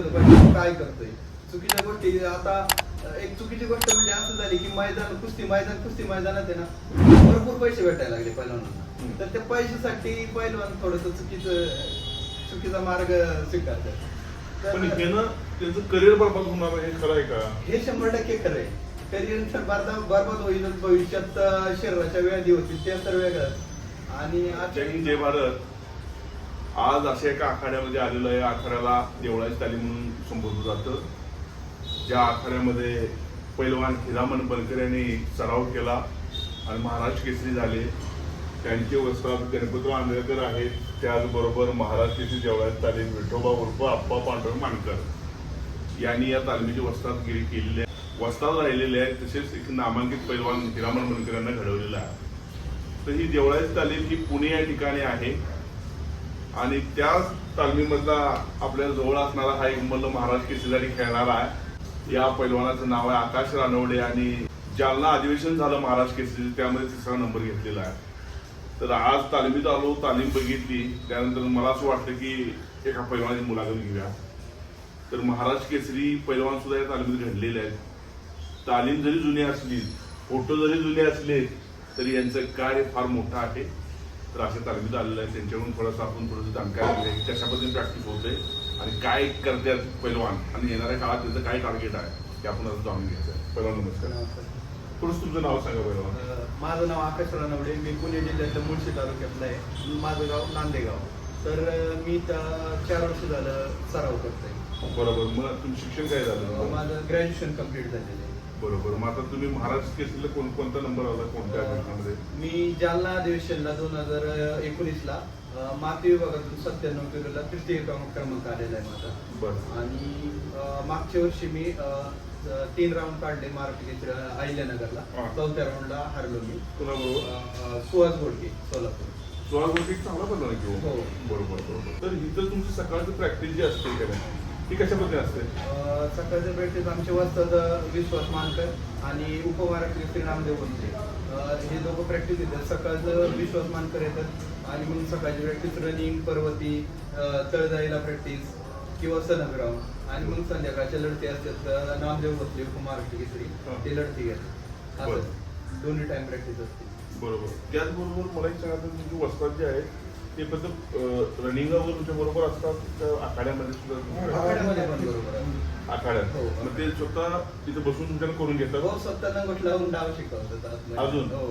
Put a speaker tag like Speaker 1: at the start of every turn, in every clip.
Speaker 1: ठेवलं पाहिजे काय करतोय? चुकीच्या गोष्टी आता एक चुकीची गोष्ट म्हणजे असं झाली की मैदान कुस्ती मैदान कुस्ती मैदानात आहे ना भरपूर पैसे भेटायला लागले पैलवानांना.
Speaker 2: हम्म.
Speaker 1: तर त्या पैशासाठी पैलवान थोडस चुकीचं चुकीचा मार्ग स्वीकारतात.
Speaker 2: पण घेणं त्यांचं करिअर बरबाद होणार हे खरं आहे का?
Speaker 1: हे शंभर टक्के खरं आहे. करिअर तर बरबाद बरबाद होईलच भविष्यात शरीराच्या व्याधी होतील ते तर वेगळंच. आणि
Speaker 2: जय हिंद जय भारत. आज अशा एका आखाड्यामध्ये आलेलं आहे. आखाड्याला देवळाची तालीम म्हणून संबोधलं जातं. ज्या आखाड्यामध्ये पैलवान हिरामन बनकर यांनी सराव केला आणि महाराज केसरी झाले. त्यांचे वस्त्रात गणपतराव आंबेडकर आहेत. त्याचबरोबर महाराज केसरी देवळाची तालीम विठोबा उर्फ आप्पा पांडुरंग मानकर यांनी या तालमीची वस्तादगिरी केलेली आहे. वस्ताद राहिलेले आहेत. तसेच एक नामांकित पैलवान हिरामन बनकर यांना घडवलेलं आहे. तर ही देवळाची तालीम ही पुणे या ठिकाणी आहे. आणि त्या तालमीमधला आपल्या जवळ असणारा हा एक मल्ल महाराज केसरी खेळणारा आहे. या पैलवानाचं नाव आहे आकाश रानवडे आणि जालना अधिवेशन झालं महाराज केसरी त्यामध्ये तिसरा नंबर घेतलेला आहे. तर आज तालमीत आलो तालीम बघितली त्यानंतर मला असं वाटतं की एका पैलवानाची मुलाखत घेऊया. तर महाराज केसरी पैलवान सुद्धा या तालमीत घडलेले आहेत. तालीम जरी जुनी असली फोटो जरी जुने असले तरी यांचं कार्य फार मोठं आहे. तर अशा तालमीत आलेलं आहे त्यांच्याकडून थोडंसं आपण थोडंसं जाणकारी की कशा पद्धतीने प्रॅक्टिस होते आणि काय करतात पैलवान? आणि येणाऱ्या काळात त्याचं काय टार्गेट आहे? ते आपण आता जाणून घ्यायचं आहे. पैलवान नमस्कार. थोडंसं तुमचं नाव सांगा पैलवान.
Speaker 1: माझं नाव आकाश रानवडे. मी पुणे जिल्ह्यातल्या मुळशी तालुक्यातलं आहे. माझं गाव नांदेगाव. तर मी त्या- चार वर्ष झालं सराव करतोय.
Speaker 2: बरोबर. मग तुमचं शिक्षण काय झालं?
Speaker 1: माझं ग्रॅज्युएशन कंप्लीट झालेलं आहे.
Speaker 2: बरोबर. मग आता तुम्ही महाराज केसरीला कोण कोणता नंबर आला कोणत्या घटनामध्ये
Speaker 1: मी जालना अधिवेशनला दोन हजार एकोणीसला माती विभागातून सत्त्याण्णव किलोला तृतीय क्रमांक क्रमांक आलेला आहे माझा.
Speaker 2: बरं.
Speaker 1: आणि मागच्या वर्षी मी तीन राऊंड काढले महाराष्ट्र अहिल्यानगरला.
Speaker 2: हा.
Speaker 1: चौथ्या राऊंडला हारलो मी. सुहास घोडके सोलापूर.
Speaker 2: सोळा गोष्टी चांगला बनला की
Speaker 1: हो.
Speaker 2: बरोबर बरोबर. तर इथं तुमची सकाळची प्रॅक्टिस जी असते ती कशा पद्धतीने असते
Speaker 1: सकाळच्या प्रॅक्टिस आमचे वाजतात विश्वास मानकर आणि उपमहाराष्ट्र श्री नामदेव बोलते हे दोघं प्रॅक्टिस येतात. सकाळचं विश्वास मानकर येतात आणि मग सकाळची प्रॅक्टिस रनिंग पर्वती तळजाईला प्रॅक्टिस किंवा सनग्राउंड. आणि मग संध्याकाळच्या लढती असतात. नामदेव बसले उपमहाराष्ट्र केसरी. ते लढती घेतात. असं. दोन्ही टाइम प्रॅक्टिस असते.
Speaker 2: बरोबर. त्याचबरोबर मला एक सांगा तुमची वस्तात जे आहेत ते फक्त रनिंगवर तुमच्या बरोबर असतात आखाड्यामध्ये सुद्धा
Speaker 1: आखाड्यामध्ये पण बरोबर आहे.
Speaker 2: आखाड्यात
Speaker 1: हो.
Speaker 2: मग ते स्वतः तिथे बसून तुमच्याकडे करून घेतात
Speaker 1: हो स्वतः नंगोट लावून डाव शिकवतात आतमध्ये.
Speaker 2: अजून?
Speaker 1: हो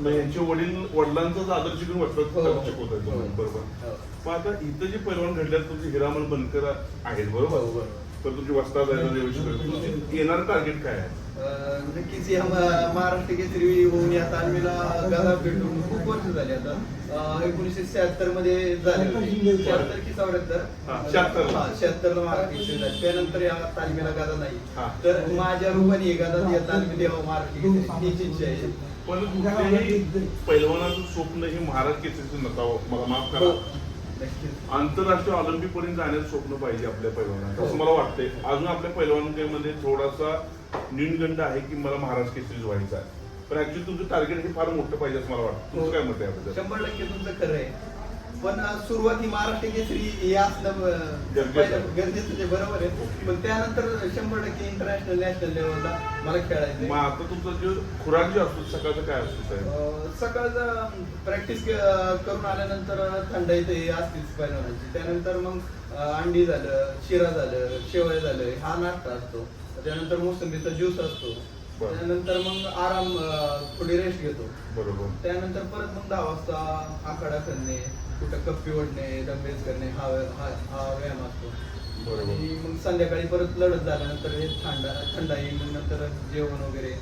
Speaker 2: मग यांचे वडील वडिलांचाच आदर शिकून
Speaker 1: हो.
Speaker 2: वस्तात शिकवतात
Speaker 1: हो.
Speaker 2: बरोबर
Speaker 1: हो.
Speaker 2: मग आता इथं जे पैलवान घडल्यात तुमचे हिरामन बनकर आहेत बरोबर
Speaker 1: बरोबर.
Speaker 2: तर वस्तात आहे तुमची येणार टार्गेट काय आहे?
Speaker 1: नक्कीच या महाराष्ट्र केसरी होऊन या तालमीला गदा भेटून खूप वर्ष झाली आता. एकोणीसशे शहात्तरमध्ये झाले होते. शहात्तर की चौऱ्याहत्तर?
Speaker 2: हा, 76 ला.
Speaker 1: शहात्तर ला महाराष्ट्र केसरी झाले. त्यानंतर या तालमीला गदा नाही.
Speaker 2: हा.
Speaker 1: तर माझ्या रूपाने ही गदा या तालमीत यावं महाराष्ट्र हीच इच्छा आहे.
Speaker 2: पण कुठल्याही पैलवानाचं स्वप्न हे महाराज केसरीचं नसावं. मला माफ
Speaker 1: हो
Speaker 2: करा.
Speaker 1: नक्कीच
Speaker 2: आंतरराष्ट्रीय ऑलिम्पिक पर्यंत जाण्याचं स्वप्न पाहिजे आपल्या पैलवानाचं. असं मला वाटतंय. अजून आपल्या पैलवानमध्ये थोडासा न्यूनगंड आहे की मला महाराष्ट्र केसरीज व्हायचा आहे. पण ऍक्च्युली तुमचं टार्गेट हे फार मोठं पाहिजे असं मला वाटतं. तुमचं काय मत आहे
Speaker 1: शंभर टक्के तुमचं खरं आहे. पण सुरुवाती महाराष्ट्र केसरी हे असणं अं,
Speaker 2: गरजेचं
Speaker 1: बरोबर आहे. पण त्यानंतर शंभर टक्के इंटरनॅशनल नॅशनल लेवलला मला खेळायचं
Speaker 2: मग आता तुमचं जे खुराक जे असतो सकाळचं काय असतो साहेब?
Speaker 1: अं, सकाळचं प्रॅक्टिस करून आल्यानंतर थंडाई ते असतीच पहिलवानाची त्यानंतर मग अंडी झालं शिरा झालं शेवया झालं हा नाश्ता असतो. त्यानंतर मोसंबीचा ज्यूस असतो. त्यानंतर मग आराम थोडी रेस्ट घेतो.
Speaker 2: बरोबर.
Speaker 1: त्यानंतर परत मग दहा वाजता आखाडा करणे कुठं कप्पी ओढणे डंबेल्स करणे हा हा हा व्यायाम असतो.
Speaker 2: बरोबर.
Speaker 1: आणि मग संध्याकाळी परत लढत झाल्यानंतर हे थंडा थंडाई मग नंतर जेवण वगैरे.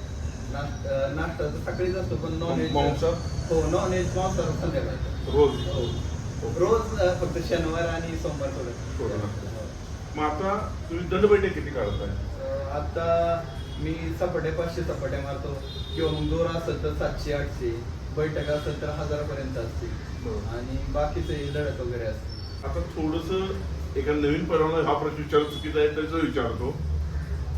Speaker 1: नाश्ता अं, नाश्ता तर सकाळीच असतो पण नॉन व्हेज
Speaker 2: मांसाहार?
Speaker 1: हो नॉन व्हेज मांसाहार संध्याकाळी.
Speaker 2: रोज?
Speaker 1: हो. रोज अं, फक्त शनिवार आणि सोमवार
Speaker 2: असतं.
Speaker 1: हो.
Speaker 2: मग आता तुम्ही दंडबैठे किती काढताय?
Speaker 1: अं, आता मी सपाट्या पाचशे सपाट्या मारतो. किंवा मग दोर असेल तर सातशे आठशे बैठक असेल तर हजारापर्यंत असते. आणि बाकीचे लढत वगैरे असते.
Speaker 2: आता थोडस एका नवीन पैलवान हा प्रश्न विचार चुकीचा आहे त्याचं विचारतो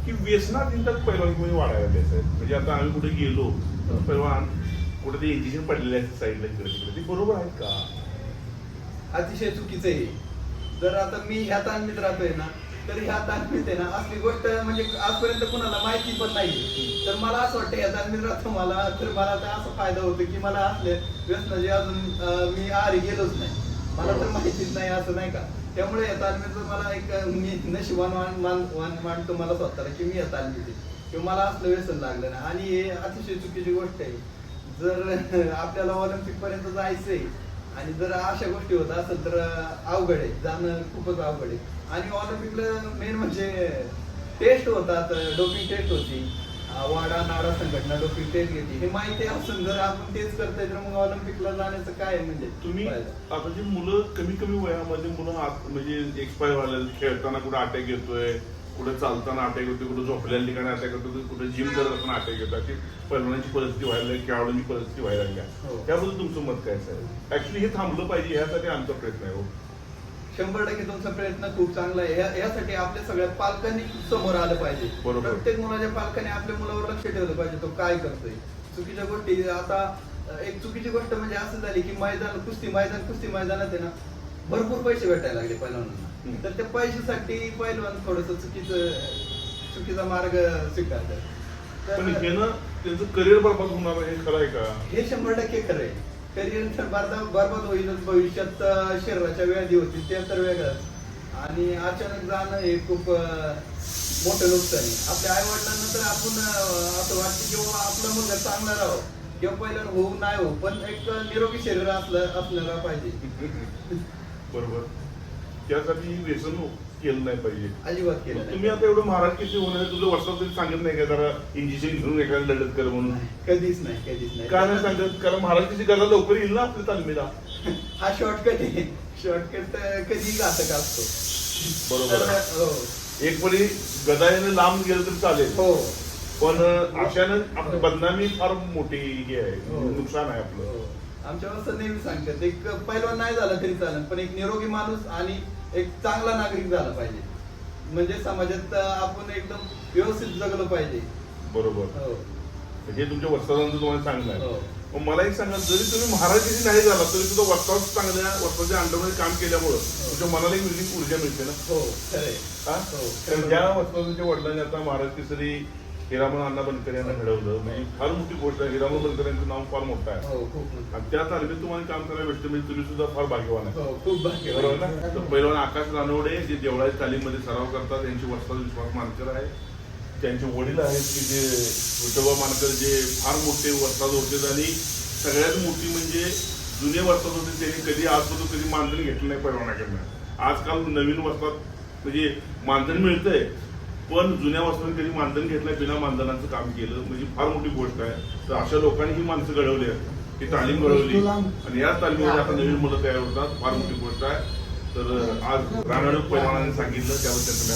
Speaker 2: की व्यसनात इंटात पैलवान कोणी वाढायला द्यायचं? आहे म्हणजे आता आम्ही कुठे गेलो तर पैलवान कुठे ते इंजेक्शन पडलेले आहेत साईडला इकडे तिकडे. ते बरोबर आहेत का?
Speaker 1: अतिशय चुकीचं आहे. जर आता मी ह्या तालमीत राहतोय ना तर ह्या तालमीत आहे ना असली गोष्ट म्हणजे आजपर्यंत कुणाला माहिती पण नाही तर मला असं वाटतं ह्या तालमीत राहतो मला तर मला तर असा फायदा होतो की मला असले व्यसन जे अजून मी आरी गेलोच नाही. मला तर माहितीच नाही असं नाही का? त्यामुळे या तालमीचं मला एक मी नशिबान मान मान मान मानतो मला स्वतःला की मी या तालमीत आहे. किंवा मला असलं व्यसन लागलं नाही. आणि हे अतिशय चुकीची गोष्ट आहे. जर आपल्याला ऑलिम्पिक पर्यंत जायचंय आणि जर अशा गोष्टी होत असेल तर अवघड आहे. जाणं खूपच अवघड आहे. आणि ऑलिम्पिकला मेन म्हणजे टेस्ट होतात डोपिंग टेस्ट होती. वाडा नाडा संघटना डोपिंग टेस्ट घेते हे माहिती असून जर आपण तेच करतोय तर मग ऑलिम्पिकला जाण्याचं काय आहे म्हणजे?
Speaker 2: तुम्ही? आता जी मुलं कमी कमी वयामध्ये मुलं म्हणजे एक्सपायर व्हायला खेळताना कुठे अटॅक येतोय कुठे चालताना अटॅक येतोय कुठे झोपलेल्या ठिकाणी अटॅक येतोय कुठे जिम करत असताना अटॅक येतो अशी पैलवानांची परिस्थिती व्हायला लागली खेळाडूंची परिस्थिती व्हायला लागली.
Speaker 1: हो.
Speaker 2: त्याबद्दल तुमचं मत काय आहे ऍक्च्युली हे थांबलं पाहिजे यासाठी आमचा प्रयत्न आहे हो.
Speaker 1: शंभर टक्के तुमचा प्रयत्न खूप चांगला आहे. या- यासाठी आपल्या सगळ्या पालकांनी समोर आलं पाहिजे. प्रत्येक मुलाच्या पालकांनी आपल्या मुलावर लक्ष ठेवलं पाहिजे तो काय करतोय. चुकीच्या गोष्टी आता एक चुकीची गोष्ट म्हणजे असं झाली की मैदान कुस्ती मैदान कुस्ती मैदानात आहे ना भरपूर पैसे भेटायला लागले पैलवानांना. तर त्या पैशासाठी पैलवान थोडस चुकीचं चुकीचा मार्ग स्वीकारतात.
Speaker 2: पण हे त्यांचं करिअर बरबाद होणार हे खरं आहे का?
Speaker 1: हे शंभर टक्के खरं आहे. करिअर तर बरबाद बरबाद होईलच. भविष्यात शरीराच्या व्याधी होतील ते तर वेगळंच. आणि अचानक जाणं हे खूप मोठं नुकसान आहे. आपल्या आई वडिलांना तर आपण असं वाटतं की बाबा आपला मुलगा चांगला राहो किंवा पहिलं होऊ नाही हो पण एक निरोगी शरीर असलं असणारा पाहिजे.
Speaker 2: बरोबर. त्यासाठी व्यसन केलं नाही पाहिजे.
Speaker 1: अजिबात केलं.
Speaker 2: तुम्ही आता एवढं महाराज किती होणार तुझं वर्षात तरी सांगत नाही का जरा इंजेक्शन घेऊन एखाद्या लढत कर म्हणून?
Speaker 1: कधीच नाही कधीच नाही.
Speaker 2: काय नाही सांगत? कारण किती गदा लवकर येईल ना आपल्या तालमीला.
Speaker 1: हा शॉर्टकट आहे. शॉर्टकट कधी घातक असतो?
Speaker 2: बरोबर.
Speaker 1: हो.
Speaker 2: एक परी गदायाने लांब गेलं तर चालेल.
Speaker 1: हो.
Speaker 2: पण अशानं आपली बदनामी फार मोठी हे आहे.
Speaker 1: हो.
Speaker 2: नुकसान आहे आपलं.
Speaker 1: हो. आमच्या अवस्था नेहमी सांगतात एक पैलवान नाही झाला तरी चालेल पण एक निरोगी माणूस आणि एक चांगला नागरिक झाला पाहिजे. म्हणजे समाजात आपण एकदम व्यवस्थित जगलो पाहिजे.
Speaker 2: बरोबर.
Speaker 1: हो.
Speaker 2: हे तुमच्या वस्तादांचं तुम्हाला सांगणं आहे.
Speaker 1: हो.
Speaker 2: मग मला एक सांगा जरी तुम्ही महाराजाची नाही झाला तरी सुद्धा वस्ताद चांगल्या वस्ताच्या अंडरमध्ये काम केल्यामुळं तुमच्या मनाला एक वेगळी ऊर्जा मिळते ना?
Speaker 1: हो खरंय
Speaker 2: हा?
Speaker 1: हो.
Speaker 2: तर ज्या वस्तादांच्या वडिलांनी आता महाराज केसरी हिरामन अण्णा बनकर यांना घडवलं. म्हणजे फार मोठी गोष्ट आहे. हिरामन बनकर यांचं नाव फार मोठं आहे.
Speaker 1: हो खूप मोठं.
Speaker 2: आणि त्या तालमीत तुम्हाला काम करायला भेटतं. म्हणजे तुम्ही सुद्धा फार भाग्यवान आहे.
Speaker 1: हो खूप भाग्य
Speaker 2: बरोबर ना? तर पैलवान आकाश रानवडे जे देवळाच्या तालीममध्ये सराव करतात त्यांची वस्ताद विश्वास मानकर आहे. त्यांचे वडील आहेत की जे विठोबा मानकर जे फार मोठे वस्ताद होते. आणि सगळ्यात मोठी म्हणजे जुने वस्ताद होते. त्यांनी कधी आजपर्यंत कधी मानधन घेतलं नाही पैलवानाकडनं आजकाल नवीन वस्ताद म्हणजे मानधन मिळतंय. पण जुन्या वस्तूंनी कधी मानधन घेतलं नाही बिना मानधनाचं काम केलं. म्हणजे फार मोठी गोष्ट आहे. तर अशा लोकांनी ही माणसं घडवली आहेत. ही तालीम घडवली. आणि या तालीमीमध्ये आता नवीन मुलं तयार होतात. फार मोठी गोष्ट आहे. तर आज रानडे पैलवानाने सांगितलं त्याबद्दल तुम्ही